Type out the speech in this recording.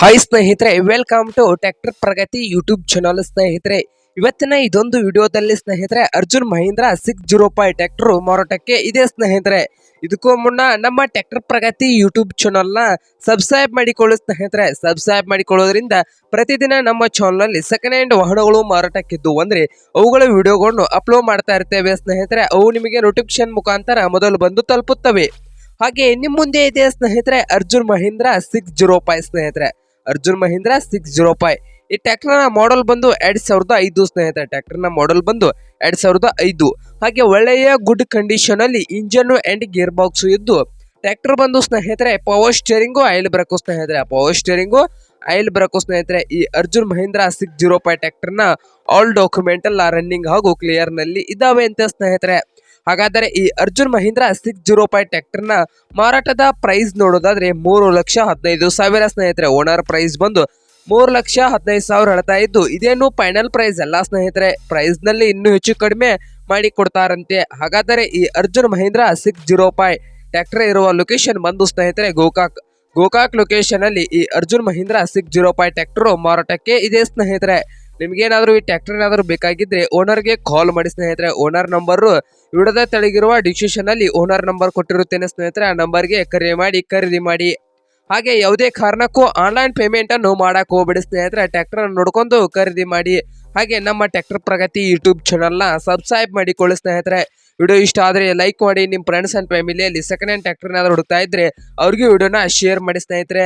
Hi ಸ್ನೇಹಿತರೆ welcome to tractor Pragati YouTube channel ಸ್ನೇಹಿತರೆ. ಇವತ್ತಿನ ಇದೊಂದು ವಿಡಿಯೋದಲ್ಲಿ ಸ್ನೇಹಿತರೆ, Arjun Mahindra six zero five tractor ಮಾರಾಟಕ್ಕೆ ಇದೆ ಸ್ನೇಹಿತರೆ. ಇದಕ್ಕೂ ಮುನ್ನ ನಮ್ಮ ಟ್ರ್ಯಾಕ್ಟರ್ ಪ್ರಗತಿ ಯೂಟ್ಯೂಬ್ ಚಾನಲ್ನ ಸಬ್ಸ್ಕ್ರೈಬ್ ಮಾಡಿಕೊಳ್ಳಿ ಸ್ನೇಹಿತರೆ. ಸಬ್ಸ್ಕ್ರೈಬ್ ಮಾಡಿಕೊಳ್ಳೋದ್ರಿಂದ ಪ್ರತಿದಿನ ನಮ್ಮ ಚಾನಲ್ನಲ್ಲಿ ಸೆಕೆಂಡ್ ಹ್ಯಾಂಡ್ ವಾಹನಗಳು ಮಾರಾಟಕ್ಕಿದ್ದು. ಅಂದ್ರೆ ಅವುಗಳ ವಿಡಿಯೋಗಳನ್ನು ಅಪ್ಲೋಡ್ ಮಾಡ್ತಾ ಇರ್ತೇವೆ ಸ್ನೇಹಿತರೆ. ಅವು ನಿಮಗೆ ನೋಟಿಫಿಕೇಶನ್ ಮುಖಾಂತರ ಮೊದಲು ಬಂದು ತಲುಪುತ್ತವೆ. ಹಾಗೆ ನಿಮ್ಮ ಮುಂದೆ ಇದೆ ಸ್ನೇಹಿತರೆ, Arjun Mahindra six zero five ಸ್ನೇಹಿತರೆ. Arjun Mahindra six zero five ಈ ಟ್ಯಾಕ್ಟರ್ನ ಮಾಡೆಲ್ ಬಂದು ಎರಡ್ ಸಾವಿರದ ಐದು, ಸ್ನೇಹಿತರೆ. ಟ್ಯಾಕ್ಟರ್ನ ಮಾಡೆಲ್ ಬಂದು ಎರಡ್ ಸಾವಿರದ ಐದು. ಹಾಗೆ ಒಳ್ಳೆಯ ಗುಡ್ ಕಂಡೀಷನ್ ಅಲ್ಲಿ ಇಂಜನ್ ಅಂಡ್ ಗೇರ್ ಬಾಕ್ಸ್ ಇದ್ದು ಟ್ರ್ಯಾಕ್ಟರ್ ಬಂದು ಸ್ನೇಹಿತರೆ ಪವರ್ ಸ್ಟೇರಿಂಗು ಆಯಿಲ್ ಬ್ರೇಕು ಸ್ನೇಹಿತರೆ. ಪವರ್ ಸ್ಟೇರಿಂಗು ಆಯಿಲ್ ಬ್ರೇಕು ಸ್ನೇಹಿತರೆ. ಈ Arjun Mahindra six zero five ಟ್ಯಾಕ್ಟರ್ನ all document running ಹಾಗೂ ಕ್ಲಿಯರ್ನಲ್ಲಿ ಇದಾವೆ ಅಂತ ಸ್ನೇಹಿತರೆ. ಹಾಗಾದರೆ ಈ Arjun Mahindra six zero five ಟ್ರ್ಯಾಕ್ಟರ್ನ ಮಾರಾಟದ ಪ್ರೈಸ್ ನೋಡೋದಾದ್ರೆ ಮೂರು ಲಕ್ಷ ಹದಿನೈದು ಸಾವಿರ ಸ್ನೇಹಿತರೆ. ಓನರ್ ಪ್ರೈಸ್ ಬಂದು ಮೂರು ಲಕ್ಷ ಹದಿನೈದು ಸಾವಿರ ಹೇಳ್ತಾ ಇದ್ದು, ಇದೇನು ಫೈನಲ್ ಪ್ರೈಸ್ ಅಲ್ಲ ಸ್ನೇಹಿತರೆ. ಪ್ರೈಸ್ನಲ್ಲಿ ಇನ್ನೂ ಹೆಚ್ಚು ಕಡಿಮೆ ಮಾಡಿ ಕೊಡ್ತಾರಂತೆ. ಹಾಗಾದರೆ ಈ Arjun Mahindra six zero five tractor ಇರುವ ಲೊಕೇಶನ್ ಬಂದು ಸ್ನೇಹಿತರೆ, ಗೋಕಾಕ್ ಗೋಕಾಕ್ ಲೊಕೇಶನ್ ಅಲ್ಲಿ ಈ Arjun Mahindra six zero five tractor ಮಾರಾಟಕ್ಕೆ ಇದೆ ಸ್ನೇಹಿತರೆ. ನಿಮ್ಗೇನಾದ್ರೂ ಈ ಟ್ರ್ಯಾಕ್ಟರ್ ಏನಾದ್ರು ಬೇಕಾಗಿದ್ರೆ ಓನರ್ಗೆ ಕಾಲ್ ಮಾಡಿ ಸ್ನೇಹಿತರೆ. ಓನರ್ ನಂಬರು ವಿಡದ ತೆಳಗಿರುವ ಡಿಸ್ಕ್ರಿಪ್ಷನ್ ಅಲ್ಲಿ ಓನರ್ ನಂಬರ್ ಕೊಟ್ಟಿರುತ್ತೇನೆ ಸ್ನೇಹಿತರೆ. ಆ ನಂಬರ್ಗೆ ಕರೆ ಮಾಡಿ, ಖರೀದಿ ಮಾಡಿ. ಹಾಗೆ ಯಾವುದೇ ಕಾರಣಕ್ಕೂ ಆನ್ಲೈನ್ ಪೇಮೆಂಟ್ ಅನ್ನು ಮಾಡಕ್ ಹೋಗ್ಬೇಡಿ ಸ್ನೇಹಿತರೆ. ಟ್ರ್ಯಾಕ್ಟರ್ ನೋಡ್ಕೊಂಡು ಖರೀದಿ ಮಾಡಿ. ಹಾಗೆ ನಮ್ಮ ಟ್ಯಾಕ್ಟರ್ ಪ್ರಗತಿ ಯೂಟ್ಯೂಬ್ ಚಾನಲ್ನ ಸಬ್ಸ್ಕ್ರೈಬ್ ಮಾಡಿಕೊಳ್ಳಿ ಸ್ನೇಹಿತರೆ. ವಿಡಿಯೋ ಇಷ್ಟ ಆದರೆ ಲೈಕ್ ಮಾಡಿ. ನಿಮ್ಮ ಫ್ರೆಂಡ್ಸ್ ಅಂಡ್ ಫ್ಯಾಮಿಲಿಯಲ್ಲಿ ಸೆಕೆಂಡ್ ಹ್ಯಾಂಡ್ ಟ್ರ್ಯಾಕ್ಟರ್ ಏನಾದ್ರು ಹುಡುಕ್ತಾ ಇದ್ರೆ ಅವ್ರಿಗೂ ವಿಡಿಯೋನ ಶೇರ್ ಮಾಡಿ ಸ್ನೇಹಿತರೆ.